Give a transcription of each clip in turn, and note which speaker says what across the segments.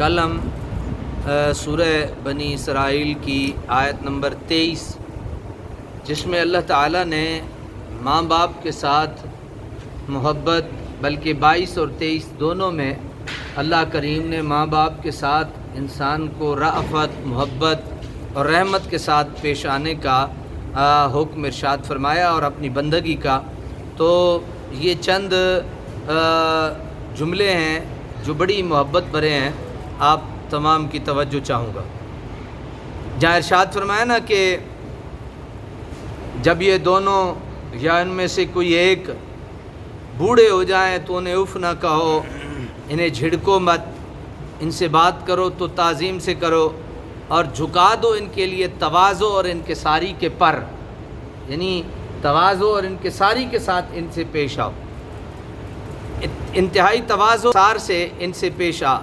Speaker 1: کل ہم سورہ بنی اسرائیل کی آیت نمبر تیئیس، جس میں اللہ تعالیٰ نے ماں باپ کے ساتھ محبت، بلکہ بائیس اور تیئیس دونوں میں اللہ کریم نے ماں باپ کے ساتھ انسان کو رافت محبت اور رحمت کے ساتھ پیش آنے کا حکم ارشاد فرمایا اور اپنی بندگی کا۔ تو یہ چند جملے ہیں جو بڑی محبت بھرے ہیں۔ آپ تمام کی توجہ چاہوں گا۔ جہاں ارشاد فرمایا نا کہ جب یہ دونوں یا ان میں سے کوئی ایک بوڑھے ہو جائیں تو انہیں اف نہ کہو، انہیں جھڑکو مت۔ ان سے بات کرو تو تعظیم سے کرو اور جھکا دو ان کے لیے توازو اور ان کے ساری کے پر۔ یعنی توازو اور ان کے ساری کے ساتھ ان سے پیش آؤ۔ انتہائی توازو سار سے ان سے پیش آ۔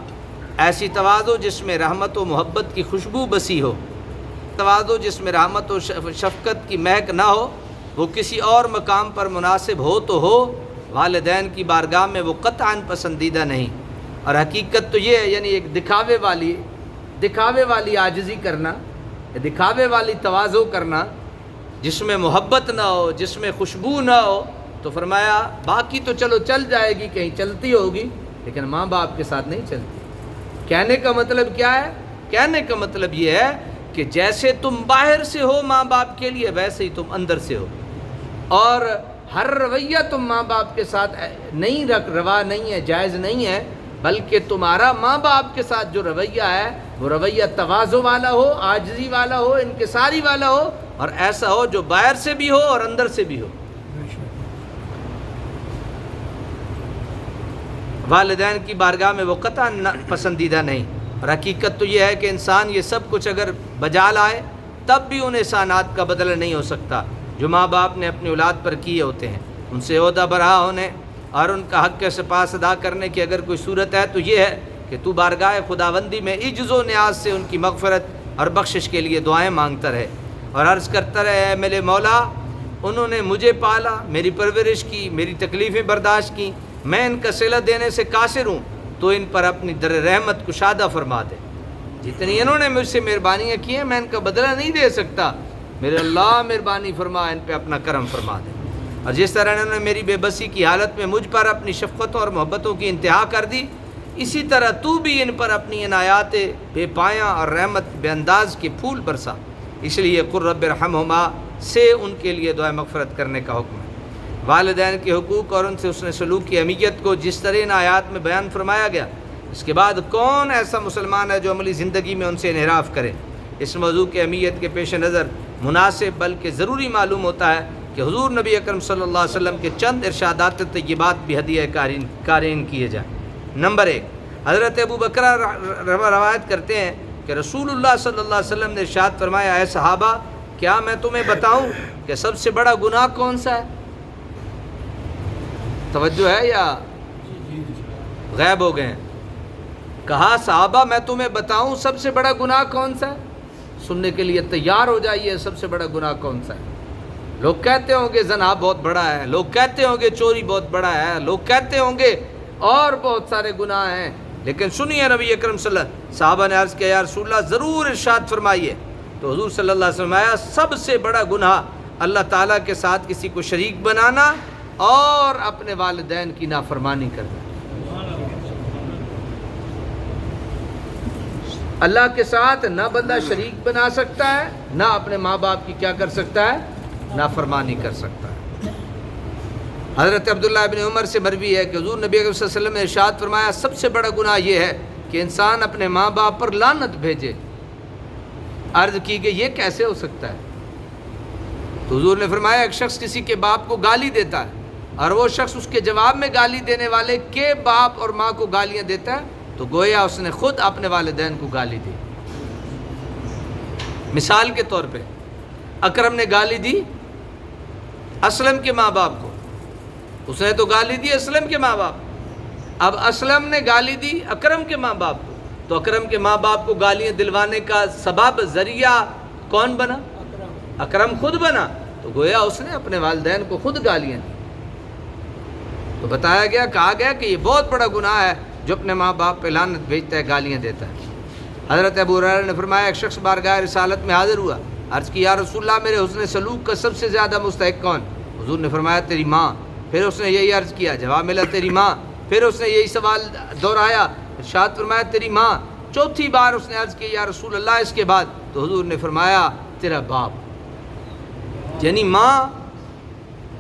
Speaker 1: ایسی توازو جس میں رحمت و محبت کی خوشبو بسی ہو، توازو جس میں رحمت و شفقت کی مہک نہ ہو، وہ کسی اور مقام پر مناسب ہو تو ہو، والدین کی بارگاہ میں وہ قطعا پسندیدہ نہیں۔ اور حقیقت تو یہ ہے یعنی ایک دکھاوے والی دکھاوے والی آجزی کرنا، دکھاوے والی توازو کرنا، جس میں محبت نہ ہو، جس میں خوشبو نہ ہو، تو فرمایا، باقی تو چلو چل جائے گی، کہیں چلتی ہوگی، لیکن ماں باپ کے ساتھ نہیں چلتی۔ کہنے کا مطلب کیا ہے؟ کہنے کا مطلب یہ ہے کہ جیسے تم باہر سے ہو ماں باپ کے لیے، ویسے ہی تم اندر سے ہو۔ اور ہر رویہ تم ماں باپ کے ساتھ، نہیں رکھ، روا نہیں ہے، جائز نہیں ہے، بلکہ تمہارا ماں باپ کے ساتھ جو رویہ ہے، وہ رویہ توازو والا ہو آجزی والا ہو، انکساری والا ہو، اور ایسا ہو جو باہر سے بھی ہو اور اندر سے بھی ہو۔ والدین کی بارگاہ میں وہ قطع پسندیدہ نہیں۔ اور حقیقت تو یہ ہے کہ انسان یہ سب کچھ اگر بجا لائے، تب بھی ان احسانات کا بدلہ نہیں ہو سکتا۔ جو ماں باپ نے اپنی اولاد پر کیے ہوتے ہیں، ان سے عہدہ برہا ہونے اور ان کا حق کے سپاس ادا کرنے کی اگر کوئی صورت ہے، تو یہ ہے کہ تو بارگاہ خداوندی میں عجز و نیاز سے ان کی مغفرت اور بخشش کے لیے دعائیں مانگتا رہے۔ اور عرض کرتا رہے میرے مولا، انہوں نے مجھے پالا، میری پرورش کی، میری تکلیفیں برداشت کی میں ان کا صلہ دینے سے قاصر ہوں، تو ان پر اپنی در رحمت کشادہ فرما دے۔ جتنی انہوں نے مجھ سے مہربانیاں کی ہیں، میں ان کا بدلہ نہیں دے سکتا۔ میرے اللہ مہربانی فرما، ان پہ اپنا کرم فرما دے۔ اور جس طرح انہوں نے میری بے بسی کی حالت میں مجھ پر اپنی شفقتوں اور محبتوں کی انتہا کر دی، اسی طرح تو بھی ان پر اپنی عنایات بے پایاں اور رحمت بے انداز کے پھول برسا۔ اس لیے قرب رحمہما سے ان کے لیے دعائیں مغفرت کرنے کا حکم۔ ہے والدین کے حقوق اور ان سے اس نے سلوک کی اہمیت کو جس طرح ان آیات میں بیان فرمایا گیا، اس کے بعد کون ایسا مسلمان ہے جو عملی زندگی میں ان سے انحراف کرے؟ اس موضوع کی اہمیت کے پیش نظر مناسب بلکہ ضروری معلوم ہوتا ہے کہ حضور نبی اکرم صلی اللہ علیہ وسلم کے چند ارشادات طیبات بھی ہدیہ کارین کارین کیے جائیں۔ نمبر ایک، حضرت ابو بکرہ روایت کرتے ہیں کہ رسول اللہ صلی اللہ علیہ وسلم نے ارشاد فرمایا، اے صحابہ، کیا میں تمہیں بتاؤں کہ سب سے بڑا گناہ کون سا ہے؟ توجہ ہے یا غیب ہو گئے ہیں؟ کہا، صحابہ، میں تمہیں بتاؤں، سب سے بڑا گناہ کون سا ہے؟ سننے کے لیے تیار ہو جائیے، سب سے بڑا گناہ کون سا ہے؟ لوگ کہتے ہوں گے، زنا بہت بڑا ہے، لوگ کہتے ہوں گے، چوری بہت بڑا ہے، لوگ کہتے ہوں گے، اور بہت سارے گناہ ہیں۔ لیکن سنیے نبی اکرم صلی اللہ صحابہ نے عرض کیا، یا رسول اللہ، ضرور ارشاد فرمائیے۔ تو حضور صلی اللہ علیہ وسلم آیا سب سے بڑا گناہ اللہ تعالیٰ کے ساتھ کسی کو شریک بنانا اور اپنے والدین کی نافرمانی کرنا اللہ کے ساتھ نہ بندہ شریک بنا سکتا ہے، نہ اپنے ماں باپ کی کیا کر سکتا ہے؟ نافرمانی کر سکتا ہے۔ حضرت عبداللہ ابن عمر سے مروی ہے کہ حضور نبی صلی اللہ علیہ وسلم نے ارشاد فرمایا، سب سے بڑا گناہ یہ ہے کہ انسان اپنے ماں باپ پر لانت بھیجے۔ عرض کی کہ یہ کیسے ہو سکتا ہے؟ تو حضور نے فرمایا، ایک شخص کسی کے باپ کو گالی دیتا ہے۔ اور وہ شخص اس کے جواب میں گالی دینے والے کے باپ اور ماں کو گالیاں دیتا ہے، تو گویا اس نے خود اپنے والدین کو گالی دی۔ مثال کے طور پہ، اکرم نے گالی دی اسلم کے ماں باپ کو۔ اس نے تو گالی دی اسلم کے ماں باپ۔ اب اسلم نے گالی دی اکرم کے ماں باپ کو۔ تو اکرم کے ماں باپ کو گالیاں دلوانے کا سبب ذریعہ کون بنا؟ اکرم۔ خود بنا۔ تو گویا اس نے اپنے والدین کو خود گالیاں دی۔ تو بتایا گیا، کہا گیا کہ یہ بہت بڑا گناہ ہے جو اپنے ماں باپ پہ لانت بھیجتا ہے، گالیاں دیتا ہے۔ حضرت ابو حریرہ نے فرمایا، ایک شخص بارگاہ رسالت میں حاضر ہوا، عرض کی، یا رسول اللہ، میرے حسن سلوک کا سب سے زیادہ مستحق کون؟ حضور نے فرمایا، تیری ماں۔ پھر اس نے یہی عرض کیا، جواب ملا، تیری ماں۔ پھر اس نے یہی سوال دہرایا، ارشاد فرمایا، تیری ماں۔ چوتھی بار اس نے عرض کی یا رسول اللہ، اس کے بعد تو حضور نے فرمایا، تیرا باپ یعنی ماں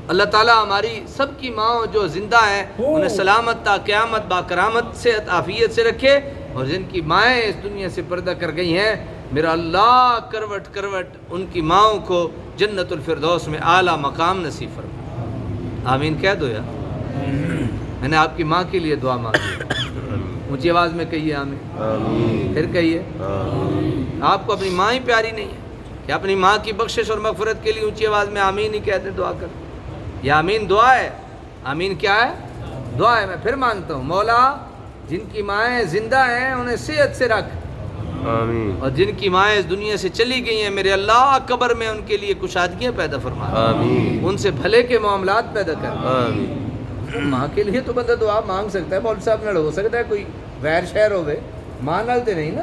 Speaker 1: اللہ تعالیٰ ہماری سب کی ماں جو زندہ ہیں انہیں سلامت تا قیامت با کرامت سے عافیت سے رکھے اور جن کی مائیں اس دنیا سے پردہ کر گئی ہیں میرا اللہ کروٹ کروٹ ان کی ماؤں کو جنت الفردوس میں اعلیٰ مقام نصیب فرما۔ آمین کہہ دو یا میں نے آپ کی ماں کے لیے دعا مانگی۔ اونچی آواز میں کہیے آمین۔ پھر کہیے۔ آپ کو اپنی ماں ہی پیاری نہیں ہے۔ کہ اپنی ماں کی بخشش اور مغفرت کے لیے اونچی آواز میں آمین ہی کہتے دعا کر۔ یہ آمین دعا ہے۔ آمین کیا ہے؟ دعا ہے۔ میں پھر مانگتا ہوں۔ مولا جن کی مائیں زندہ ہیں انہیں صحت سے رکھ۔
Speaker 2: آمین۔
Speaker 1: اور جن کی مائیں اس دنیا سے چلی گئی ہیں میرے اللہ قبر میں ان کے لیے کشادگیاں پیدا فرما۔
Speaker 2: آمین۔
Speaker 1: ان سے بھلے کے معاملات پیدا کر۔
Speaker 2: آمین۔
Speaker 1: ماں کے لیے تو بندہ دعا مانگ سکتا ہے مول صاحب نال ہو سکتا ہے کوئی غیر شہر ہوئے۔ ماں نال تے نہیں نا؟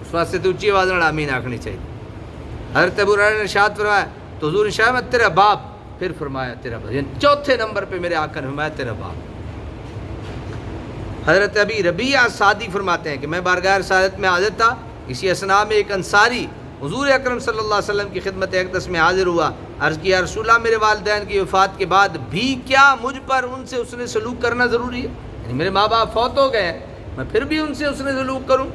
Speaker 1: اس واسطے تو اچھی آواز نال آمین آکھنی چاہیے۔ حضرت ابو ہریرہ نے ارشاد فرمایا تو حضور شاہ میں تیرا باپ پھر فرمایا، تیرا باپ چوتھے نمبر پہ میرے آقا نے فرمایا، تیرا باپ۔ حضرت ابی ربیعہ سعدی فرماتے ہیں کہ میں بارگاہ رسالت میں حاضر تھا، اسی اسنا میں ایک انصاری حضور اکرم صلی اللہ علیہ وسلم کی خدمت اقدس میں حاضر ہوا۔ عرض کیا رسول اللہ، میرے والدین کی وفات کے بعد بھی کیا مجھ پر ان سے اس نے سلوک کرنا ضروری ہے؟ یعنی میرے ماں باپ فوت ہو گئے ہیں، میں پھر بھی ان سے اس نے سلوک کروں؟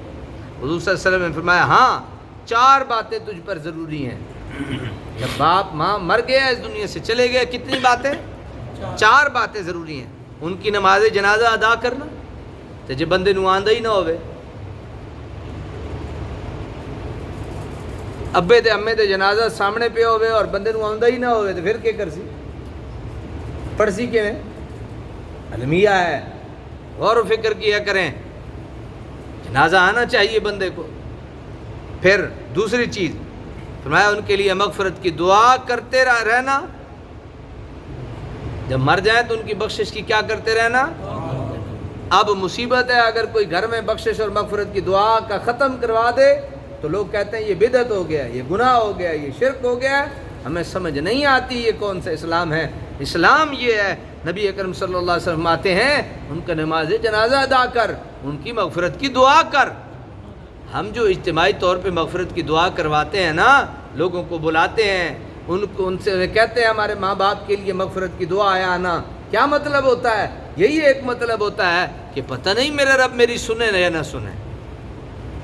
Speaker 1: حضور صلی اللہ علیہ وسلم نے فرمایا ہاں چار باتیں تجھ پر ضروری ہیں۔ جب باپ ماں مر گیا اس دنیا سے، چلے گئے، کتنی باتیں؟ چار باتیں ضروری ہیں۔ ان کی نماز جنازہ ادا کرنا، تو جب بندے نو آندہ ہی نہ ہوئے۔ ابے تے امے تے جنازہ سامنے پہ ہوئے اور بندے نو آندہ ہی نہ ہوئے، تو پھر کیا کر سی پڑھ سی کے المیہ ہے۔ غور و فکر کیا کریں۔ جنازہ آنا چاہیے بندے کو۔ پھر دوسری چیز فرمایا ان کے لیے مغفرت کی دعا کرتے رہنا۔ جب مر جائیں تو ان کی بخشش کی کیا کرتے رہنا؟ اب مصیبت ہے، اگر کوئی گھر میں بخشش اور مغفرت کی دعا کا ختم کروا دے، تو لوگ کہتے ہیں یہ بدعت ہو گیا، یہ گناہ ہو گیا، یہ شرک ہو گیا۔ ہمیں سمجھ نہیں آتی یہ کون سا اسلام ہے۔ اسلام یہ ہے، نبی اکرم صلی اللہ علیہ وسلم آتے ہیں، ان کا نماز جنازہ ادا کر، ان کی مغفرت کی دعا کر۔ ہم جو اجتماعی طور پہ مغفرت کی دعا کرواتے ہیں نا، لوگوں کو بلاتے ہیں، ان کو، ان سے کہتے ہیں ہمارے ماں باپ کے لیے مغفرت کی دعا ہے، آنا۔ کیا مطلب ہوتا ہے؟ یہی ایک مطلب ہوتا ہے کہ پتہ نہیں میرا رب میری سنے یا نہ سنے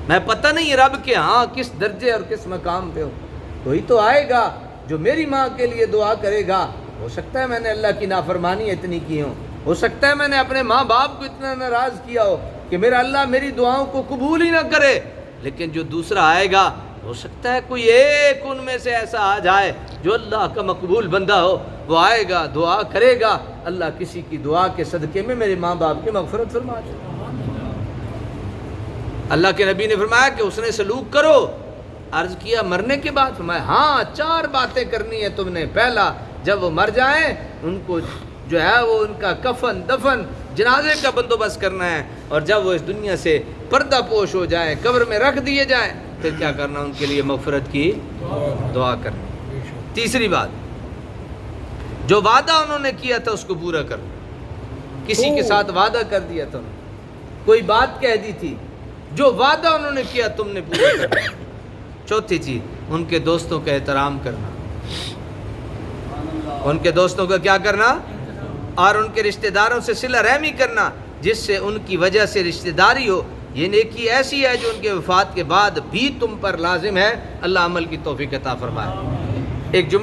Speaker 1: میں پتہ نہیں رب کے ہاں کس درجے اور کس مقام پہ ہوں۔ کوئی تو آئے گا جو میری ماں کے لیے دعا کرے گا۔ ہو سکتا ہے میں نے اللہ کی نافرمانی اتنی کی ہوں۔ ہو سکتا ہے میں نے اپنے ماں باپ کو اتنا ناراض کیا ہو۔ کہ میرا اللہ میری دعاؤں کو قبول ہی نہ کرے۔ لیکن جو دوسرا آئے گا، ہو سکتا ہے کوئی ایک ان میں سے ایسا آ جائے جو اللہ کا مقبول بندہ ہو۔ وہ آئے گا، دعا کرے گا۔ اللہ کسی کی دعا کے صدقے میں میرے ماں باپ کی مغفرت فرما دے۔ اللہ کے نبی نے فرمایا کہ اس نے سلوک کرو۔ عرض کیا، مرنے کے بعد؟ فرمایا ہاں چار باتیں کرنی ہے تم نے۔ پہلا، جب وہ مر جائیں، ان کو جو ہے وہ ان کا کفن، دفن، جنازے کا بندوبست کرنا ہے۔ اور جب وہ اس دنیا سے پردہ پوش ہو جائیں قبر میں رکھ دیے جائیں، پھر کیا کرنا؟ ان کے لیے مغفرت کی دعا کرنا تیسری بات، جو وعدہ انہوں نے کیا تھا اس کو پورا کرنا کسی کے ساتھ وعدہ کر دیا تھا انہوں کوئی بات کہہ دی تھی، جو وعدہ انہوں نے کیا تم نے پورا کرنا چوتھی چیز، ان کے دوستوں کا احترام کرنا۔ ان کے دوستوں کا کیا کرنا؟ اور ان کے رشتہ داروں سے صلہ رحمی کرنا۔ جس سے ان کی وجہ سے رشتہ داری ہو، یہ نیکی ایسی ہے جو ان کے وفات کے بعد بھی تم پر لازم ہے۔ اللہ عمل کی توفیق عطا فرمائے۔ ایک جملہ